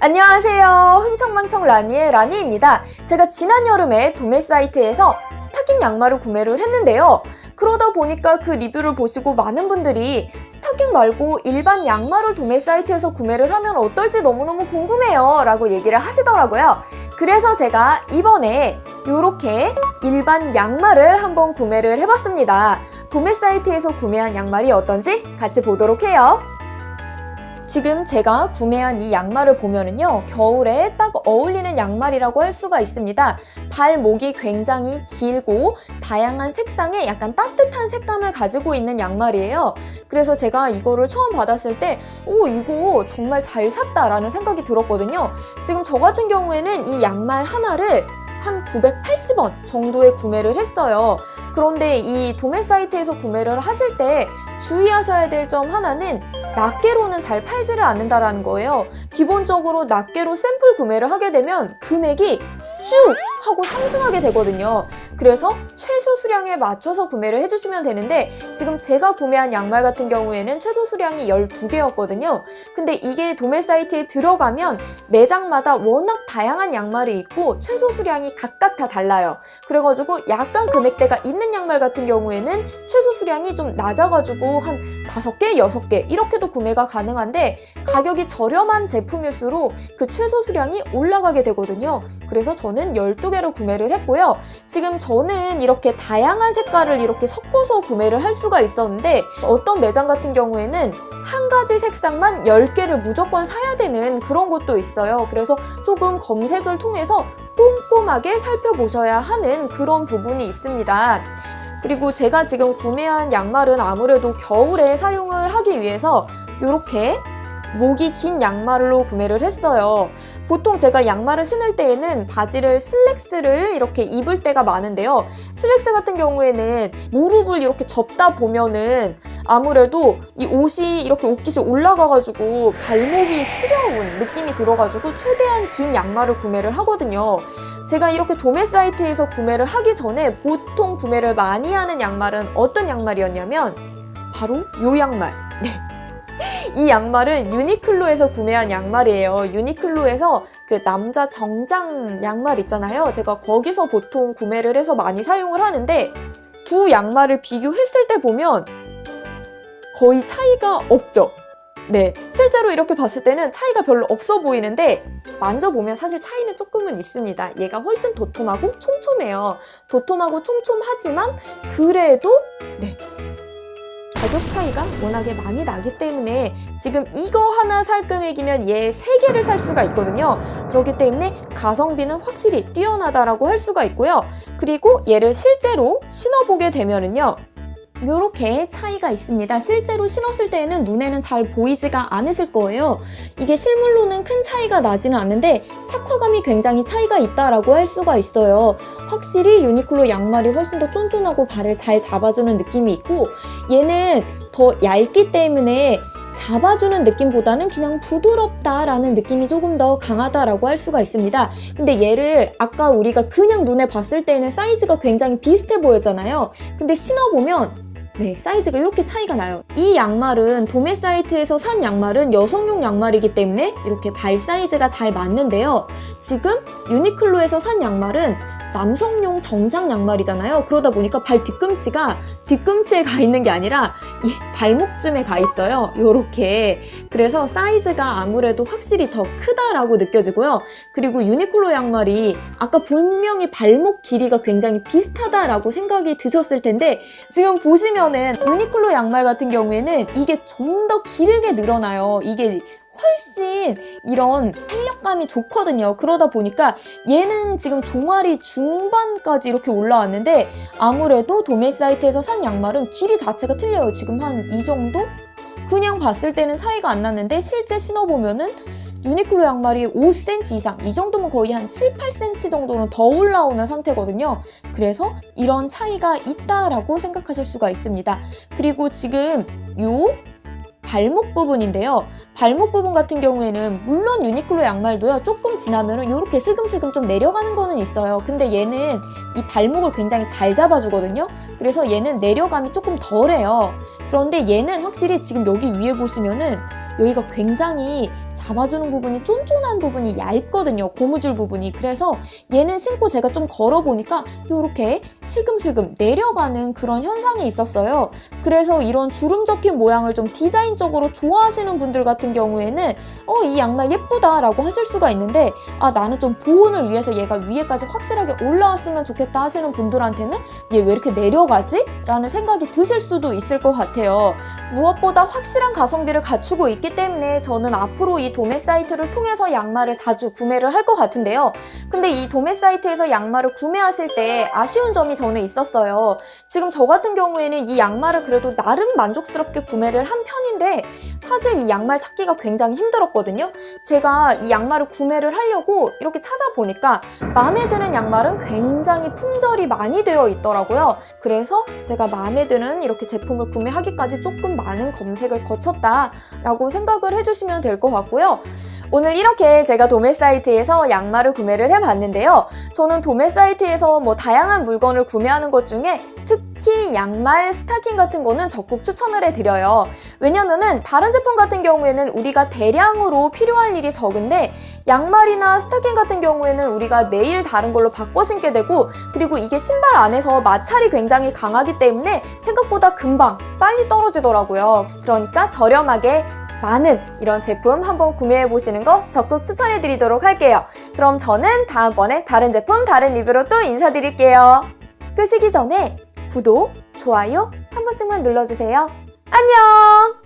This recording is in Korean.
안녕하세요. 흥청망청 라니의 라니입니다. 제가 지난 여름에 도매 사이트에서 스타킹 양말을 구매를 했는데요. 그러다 보니까 그 리뷰를 보시고 많은 분들이 스타킹 말고 일반 양말을 도매 사이트에서 구매를 하면 어떨지 너무너무 궁금해요. 라고 얘기를 하시더라고요. 그래서 제가 이번에 이렇게 일반 양말을 한번 구매를 해봤습니다. 도매 사이트에서 구매한 양말이 어떤지 같이 보도록 해요. 지금 제가 구매한 이 양말을 보면은요, 겨울에 딱 어울리는 양말이라고 할 수가 있습니다. 발목이 굉장히 길고 다양한 색상의 약간 따뜻한 색감을 가지고 있는 양말이에요. 그래서 제가 이거를 처음 받았을 때, 오, 이거 정말 잘 샀다라는 생각이 들었거든요. 지금 저 같은 경우에는 이 양말 하나를 한 980원 정도에 구매를 했어요. 그런데 이 도매 사이트에서 구매를 하실 때 주의하셔야 될 점 하나는 낱개로는 잘 팔지를 않는다라는 거예요. 기본적으로 낱개로 샘플 구매를 하게 되면 금액이 쭉 하고 상승하게 되거든요. 그래서 수량에 맞춰서 구매를 해주시면 되는데 지금 제가 구매한 양말 같은 경우에는 최소 수량이 12개였거든요. 근데 이게 도매 사이트에 들어가면 매장마다 워낙 다양한 양말이 있고 최소 수량이 각각 다 달라요. 그래가지고 약간 금액대가 있는 양말 같은 경우에는 최소 수량이 좀 낮아가지고 한 5개, 6개 이렇게도 구매가 가능한데 가격이 저렴한 제품일수록 그 최소 수량이 올라가게 되거든요. 그래서 저는 12개를 구매를 했고요. 지금 저는 이렇게 다양한 색깔을 이렇게 섞어서 구매를 할 수가 있었는데 어떤 매장 같은 경우에는 한 가지 색상만 10개를 무조건 사야 되는 그런 곳도 있어요. 그래서 조금 검색을 통해서 꼼꼼하게 살펴보셔야 하는 그런 부분이 있습니다. 그리고 제가 지금 구매한 양말은 아무래도 겨울에 사용을 하기 위해서 이렇게 목이 긴 양말로 구매를 했어요. 보통 제가 양말을 신을 때에는 바지를 슬랙스를 이렇게 입을 때가 많은데요. 슬랙스 같은 경우에는 무릎을 이렇게 접다 보면은 아무래도 이 옷이 이렇게 옷깃이 올라가가지고 발목이 시려운 느낌이 들어가지고 최대한 긴 양말을 구매를 하거든요. 제가 이렇게 도매 사이트에서 구매를 하기 전에 보통 구매를 많이 하는 양말은 어떤 양말이었냐면 바로 요 양말. 네. 이 양말은 유니클로에서 구매한 양말이에요. 유니클로에서 그 남자 정장 양말 있잖아요. 제가 거기서 보통 구매를 해서 많이 사용을 하는데 두 양말을 비교했을 때 보면 거의 차이가 없죠. 네. 실제로 이렇게 봤을 때는 차이가 별로 없어 보이는데 만져보면 사실 차이는 조금은 있습니다. 얘가 훨씬 도톰하고 촘촘해요. 도톰하고 촘촘하지만 그래도 네. 가격 차이가 워낙에 많이 나기 때문에 지금 이거 하나 살 금액이면 얘 세 개를 살 수가 있거든요. 그렇기 때문에 가성비는 확실히 뛰어나다라고 할 수가 있고요. 그리고 얘를 실제로 신어보게 되면은요. 이렇게 차이가 있습니다. 실제로 신었을 때에는 눈에는 잘 보이지가 않으실 거예요. 이게 실물로는 큰 차이가 나지는 않는데 착화감이 굉장히 차이가 있다라고 할 수가 있어요. 확실히 유니클로 양말이 훨씬 더 쫀쫀하고 발을 잘 잡아주는 느낌이 있고 얘는 더 얇기 때문에 잡아주는 느낌보다는 그냥 부드럽다라는 느낌이 조금 더 강하다라고 할 수가 있습니다. 근데 얘를 아까 우리가 그냥 눈에 봤을 때는 사이즈가 굉장히 비슷해 보였잖아요. 근데 신어보면 네, 사이즈가 이렇게 차이가 나요. 이 양말은 도매 사이트에서 산 양말은 여성용 양말이기 때문에 이렇게 발 사이즈가 잘 맞는데요. 지금 유니클로에서 산 양말은 남성용 정장 양말이잖아요. 그러다 보니까 발 뒤꿈치가 뒤꿈치에 가 있는 게 아니라 이 발목쯤에 가 있어요. 요렇게. 그래서 사이즈가 아무래도 확실히 더 크다라고 느껴지고요. 그리고 유니클로 양말이 아까 분명히 발목 길이가 굉장히 비슷하다라고 생각이 드셨을 텐데 지금 보시면은 유니클로 양말 같은 경우에는 이게 좀 더 길게 늘어나요. 이게 훨씬 이런 탄력감이 좋거든요. 그러다 보니까 얘는 지금 종아리 중반까지 이렇게 올라왔는데 아무래도 도매 사이트에서 산 양말은 길이 자체가 틀려요. 지금 한 이 정도? 그냥 봤을 때는 차이가 안 났는데 실제 신어보면은 유니클로 양말이 5cm 이상, 이 정도면 거의 한 7, 8cm 정도는 더 올라오는 상태거든요. 그래서 이런 차이가 있다라고 생각하실 수가 있습니다. 그리고 지금 요 발목 부분인데요. 발목 부분 같은 경우에는 물론 유니클로 양말도요. 조금 지나면은 이렇게 슬금슬금 좀 내려가는 거는 있어요. 근데 얘는 이 발목을 굉장히 잘 잡아주거든요. 그래서 얘는 내려감이 조금 덜해요. 그런데 얘는 확실히 지금 여기 위에 보시면은 여기가 굉장히 잡아주는 부분이 쫀쫀한 부분이 얇거든요. 고무줄 부분이. 그래서 얘는 신고 제가 좀 걸어보니까 이렇게 슬금슬금 내려가는 그런 현상이 있었어요. 그래서 이런 주름 접힌 모양을 좀 디자인적으로 좋아하시는 분들 같은 경우에는 어, 이 양말 예쁘다 라고 하실 수가 있는데 아, 나는 좀 보온을 위해서 얘가 위에까지 확실하게 올라왔으면 좋겠다 하시는 분들한테는 얘 왜 이렇게 내려가지? 라는 생각이 드실 수도 있을 것 같아요. 무엇보다 확실한 가성비를 갖추고 있기 때문에 저는 앞으로 이 도매 사이트를 통해서 양말을 자주 구매를 할 것 같은데요. 근데 이 도매 사이트에서 양말을 구매하실 때 아쉬운 점이 저는 있었어요. 지금 저 같은 경우에는 이 양말을 그래도 나름 만족스럽게 구매를 한 편인데 사실 이 양말 찾기가 굉장히 힘들었거든요. 제가 이 양말을 구매를 하려고 이렇게 찾아보니까 마음에 드는 양말은 굉장히 품절이 많이 되어 있더라고요. 그래서 제가 마음에 드는 이렇게 제품을 구매하기까지 조금 많은 검색을 거쳤다라고 생각을 해주시면 될 것 같고요. 오늘 이렇게 제가 도매 사이트에서 양말을 구매를 해봤는데요. 저는 도매 사이트에서 뭐 다양한 물건을 구매하는 것 중에 특히 양말, 스타킹 같은 거는 적극 추천을 해드려요. 왜냐면은 다른 제품 같은 경우에는 우리가 대량으로 필요할 일이 적은데 양말이나 스타킹 같은 경우에는 우리가 매일 다른 걸로 바꿔 신게 되고 그리고 이게 신발 안에서 마찰이 굉장히 강하기 때문에 생각보다 금방 빨리 떨어지더라고요. 그러니까 저렴하게 많은 이런 제품 한번 구매해 보시는 거 적극 추천해 드리도록 할게요. 그럼 저는 다음번에 다른 제품, 다른 리뷰로 또 인사드릴게요. 끄시기 전에 구독, 좋아요 한 번씩만 눌러주세요. 안녕!